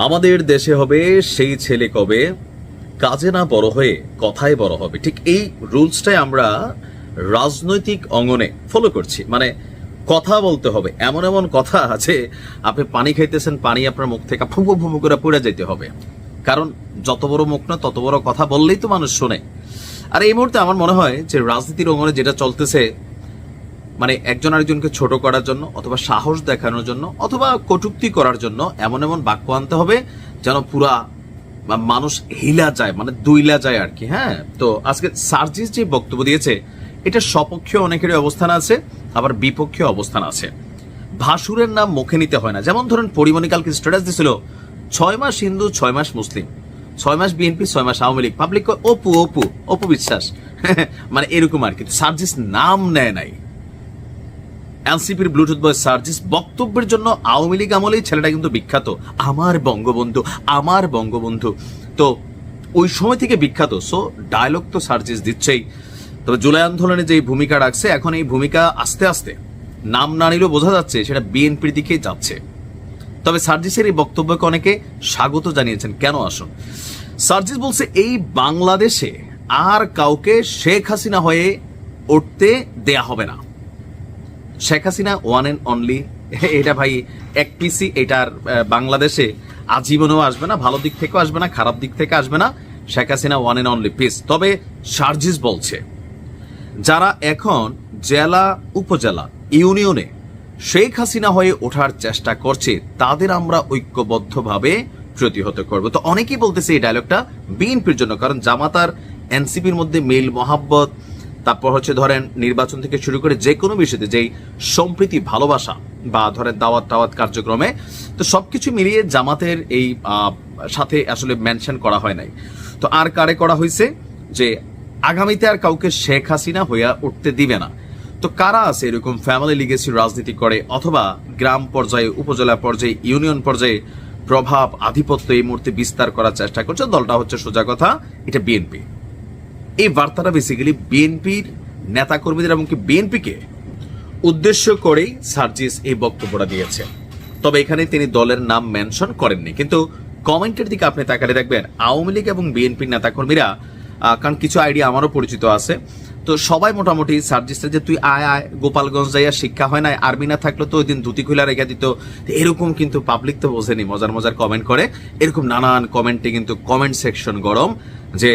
আমাদের দেশে হবে সেই ছেলে কবে? কাজে না বড় হয়ে কথায় বড় হবে। ঠিক এই রুলসটাই আমরা রাজনৈতিক অঙ্গনে ফলো করছি। মানে কথা বলতে হবে। এমন এমন কথা আছে, আপনি পানি খাইতেছেন, পানি আপনার মুখ থেকে ফুফু ফুফু করে পড়ে যেতে হবে। কারণ যত বড় মুখ না, তত বড় কথা বললেই তো মানুষ শোনে। আর এই মুহূর্তে আমার মনে হয় যে রাজনীতির অঙ্গনে যেটা চলতেছে মানে একজন আরেকজনকে ছোট করার জন্য অথবা সাহস দেখানোর জন্য অথবা কটুক্তি করার জন্য এমন এমন বাক্য আনতে হবে যেন পুরা মানুষ হিলা যায় মানে দুইলা যায় আর কি হ্যাঁ? তো আজকে সার্জিস যে বক্তব্য দিয়েছে, এটা সপক্ষে অনেকেরই অবস্থান আছে, আবার বিপক্ষে অবস্থান আছে। ভাসুরের নাম মুখে নিতে হয় না। যেমন ধরেন, পরিমণি কালকে স্ট্যাটাস দিছিল, ছয় মাস হিন্দু, ছয় মাস মুসলিম। ছয় মাস বিএনপি, ছয় মাস আওয়ামী লীগ। পাবলিক অপু অপু অপু বিশ্বাস। মানে এরকম আর কি। সার্জিস নাম নেয় নাই। এনসিপির ব্লুটুথ বয় সার্জিস বক্তব্যের জন্য আওয়ামী লীগ আমলেই ছেলেটা কিন্তু বিখ্যাত। আমার বঙ্গবন্ধু আমার বঙ্গবন্ধু। তো ওই সময় থেকে বিখ্যাত সো ডায়লগ তো সার্জিস দিচ্ছেই। তবে জুলাই আন্দোলনে যে ভূমিকা রাখছে, এখন এই ভূমিকা আস্তে আস্তে নাম না নিলেও বোঝা যাচ্ছে সেটা বিএনপির দিকে যাচ্ছে। তবে সার্জিসের এই বক্তব্যকে অনেকে স্বাগত জানিয়েছেন, কেন আসুন? সার্জিস বলছে, এই বাংলাদেশে আর কাউকে শেখ হাসিনা হয়ে উঠতে দেয়া হবে না। Sheikh Hasina one and only এটা ভাই, এক পিসি এটার বাংলাদেশে আজীবনেও আসবে না, ভালো দিক থেকেও আসবে না, খারাপ দিক থেকে আসবে না। Sheikh Hasina one and only peace তবে সার্জিস বলছে, যারা এখন জেলা, উপজেলা, ইউনিয়নে শেখ হাসিনা হয়ে ওঠার চেষ্টা করছে, তাদের আমরা ঐক্যবদ্ধভাবে প্রতিহত করব। তো অনেকেই বলতেছে এই ডায়লগটা বিএনপির জন্য, কারণ জামাতার এনসিপির মধ্যে মেল, মহাব্বত তারপর হচ্ছে ধরেন নির্বাচন থেকে শুরু করে যে কোনো বিষয়তে যেই সম্প্রীতি, ভালোবাসা বা ধরেন দাওয়াত টাওয়াত কার্যক্রমে, তো সবকিছু মিলিয়ে জামাতের এই সাথে আসলে মেনশন করা হয় নাই। তো আর কারে করা হয়েছে যে আগামীতে আর কাউকে শেখ হাসিনা হইয়া উঠতে দিবে না। তো কারা আছে এরকম ফ্যামিলি লিগেসি রাজনীতি করে অথবা গ্রাম পর্যায়ে, উপজেলা পর্যায়ে ইউনিয়ন পর্যায়ে প্রভাব, আধিপত্য এই মুহূর্তে বিস্তার করার চেষ্টা করছে? দলটা হচ্ছে সোজা কথা, এটা বিএনপি এই বার্তাটা বেসিক্যালি বিএনপির নেতাকর্মীদের এমনকি বিএনপিকে উদ্দেশ্য করেই সার্জিস এই বক্তব্যটা দিয়েছে তবে এখানে তিনি দলের নাম মেনশন করেননি। কিন্তু কমেন্টের দিকে আপনি তাকালে দেখবেন আওয়ামী লীগ এবং বিএনপির নেতাকর্মীরা কারণ কিছু আইডিয়া আমারও পরিচিত আছে। তো সবাই মোটামুটি সার্জিসের যে তুই আয় আয়, গোপালগঞ্জ যাইয়া শিক্ষা হয় না আর্মি না থাকলে তো ওই দিন ধুতি খুলে রেখে দিত। এরকম কিন্তু পাবলিক তো বোঝেনি, মজার মজার কমেন্ট করে। এরকম নানান কমেন্টে কিন্তু কমেন্ট সেকশন গরম যে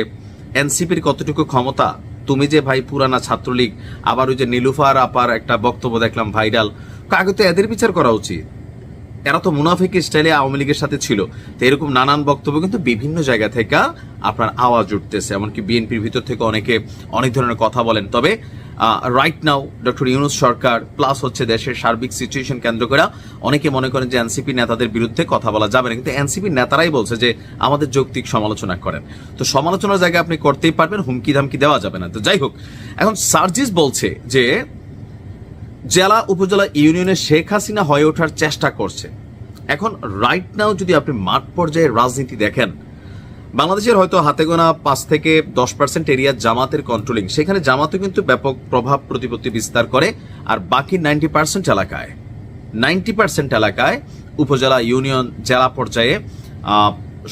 এনসিপির কতটুকু ক্ষমতা? তুমি যে ভাই পুরানা ছাত্রলীগ, আবার ওই যে নীলুফার আপার একটা বক্তব্য দেখলাম ভাইরাল। আগে তো এদের বিচার করা উচিত। এরা তো মুনাফিক স্টাইলে আওয়ামী লীগের সাথে ছিল। তো এরকম নানান বক্তব্য কিন্তু বিভিন্ন জায়গা থেকে আপনার আওয়াজ উঠতেছে। এমনকি বিএনপির ভিতর থেকে অনেকে অনেক ধরনের কথা বলেন। তবে রাইট নাও ডক্টর ইউনুস সরকার প্লাস হচ্ছে দেশের সার্বিক সিচুয়েশন কেন্দ্র করে অনেকে মনে করেন যে এনসিপি নেতাদের বিরুদ্ধে কথা বলা যাবে না। কিন্তু এনসিপি নেতারাই বলছে যে আমাদের যৌক্তিক সমালোচনা করেন। তো সমালোচনার জায়গায় আপনি করতেই পারবেন, হুমকি ধামকি দেওয়া যাবে না। তো যাই হোক, এখন সার্জিস বলছে যে জেলা উপজেলা ইউনিয়নে শেখ হাসিনা হয়ে ওঠার চেষ্টা করছে। এখন রাইট নাও যদি আপনি মাঠ পর্যায়ে রাজনীতি দেখেন বাংলাদেশের হয়তো হাতে গোনা পাঁচ থেকে দশ পার্সেন্ট এরিয়া জামাতের কন্ট্রোলিং সেখানে জামাতও কিন্তু ব্যাপক প্রভাব প্রতিপত্তি বিস্তার করে, আর বাকি নাইনটি পার্সেন্ট এলাকায়। নাইনটি পার্সেন্ট এলাকায় উপজেলা ইউনিয়ন, জেলা পর্যায়ে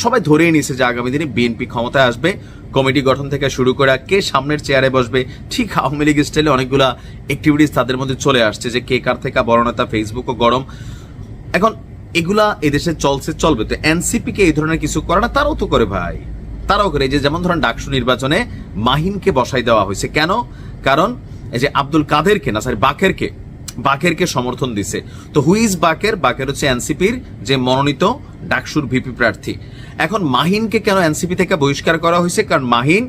সবাই ধরেই নিছে যে আগামী দিনে বিএনপি ক্ষমতায় আসবে। কমিটি গঠন থেকে শুরু করে কে সামনের চেয়ারে বসবে, ঠিক আওয়ামী লীগ স্টাইলে অনেকগুলা অ্যাক্টিভিটিস তাদের মধ্যে চলে আসছে যে কে কার থেকে বড় নেতা ফেসবুকও গরম। এখন এগুলা এদেশে চলছে, চলবে। তো এনসিপি কে এই ধরনের কিছু করে না, তারাও তো করে ভাই। তারাও করে। যে যেমন ধরেন ডাকসু নির্বাচনে মাহিনকে বসাই দেওয়া হয়েছে। কেন? কারণ এই যে আব্দুল কাদেরকে না সরি বাকেরকে বাকেরকে সমর্থন দিছে। তো হুইজ বাকের? বাকের হচ্ছে এনসিপির যে মনোনীত ডাকসুর ভিপি প্রার্থী। এখন মাহিনকে কেন এনসিপি থেকে বহিষ্কার করা হয়েছে? কারণ মাহিন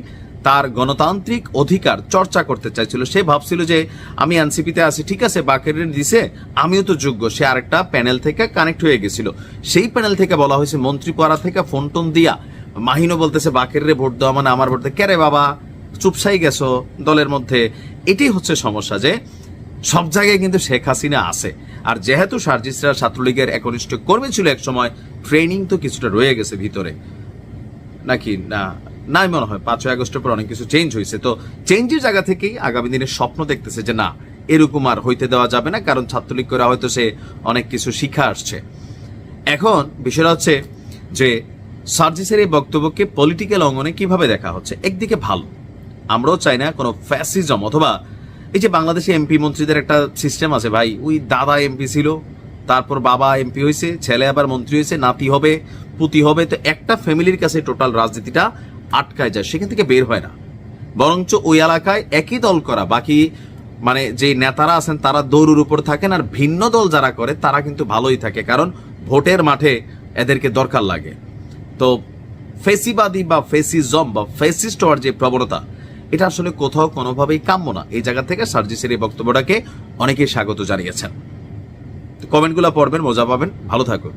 তার গণতান্ত্রিক অধিকার চর্চা করতে চাইছিল। সে ভাবছিল যে আমি এনসিপিতে আছি, ঠিক আছে বাকের দিছে, আমিও তো যোগ্য। সে আরেকটা প্যানেল থেকে কানেক্ট হয়ে গেছিল। সেই প্যানেল থেকে বলা হয়েছে, মন্ত্রীপাড়া থেকে ফোন টোন দিয়া মাহিনও বলতেছে, বাকের রে ভোট দেওয়া মানে আমার ভোট কে বাবা, চুপসাই গেছো দলের মধ্যে। এটাই হচ্ছে সমস্যা যে, সব জায়গায় কিন্তু শেখ হাসিনা আছে। আর যেহেতু সার্জিসরা ছাত্রলীগের একনিষ্ঠ কর্মী ছিল এক সময়, ট্রেনিং তো কিছুটা রয়ে গেছে ভিতরে। নাকি? না। নাই মনে হয়, পাঁচই আগস্টের পর অনেক কিছু চেঞ্জ হয়েছে। তো চেঞ্জের জায়গা থেকেই আগামী দিনে স্বপ্ন দেখতেছে যে না, এরকম আর হইতে দেওয়া যাবে না, কারণ ছাত্রলীগ করে হয়তো সে অনেক কিছু শিখা আসছে। এখন বিষয়টা হচ্ছে যে সার্জিসের এই বক্তব্যকে পলিটিক্যাল অঙ্গনে কীভাবে দেখা হচ্ছে? একদিকে ভালো, আমরাও চাই না কোনো ফ্যাসিজম অথবা এই যে বাংলাদেশে এমপি মন্ত্রীদের একটা সিস্টেম আছে, ভাই, ওই দাদা এমপি ছিল, তারপর বাবা এমপি হয়েছে ছেলে আবার মন্ত্রী হয়েছে নাতি হবে, পুতি হবে, তো একটা ফ্যামিলির কাছে টোটাল রাজনীতিটা আটকায় যায়, সেখান থেকে বের হয় না। বরঞ্চ ওই এলাকায় একই দল করা। বাকি মানে যে নেতারা আছেন, তারা দৌড়ের উপর থাকেন আর ভিন্ন দল যারা করে, তারা কিন্তু ভালোই থাকে। কারণ ভোটের মাঠে এদেরকে দরকার লাগে। তো ফেসিবাদী বা ফেসিজম বা ফেসিস্ট হওয়ার যে প্রবণতা, এটা আসলে কোথাও কোনোভাবেই কাম্য না। এই জায়গা থেকে সার্জিসের এই বক্তব্যটাকে অনেকেই স্বাগত জানিয়েছেন। কমেন্টগুলো পড়বেন, মজা পাবেন। ভালো থাকুন।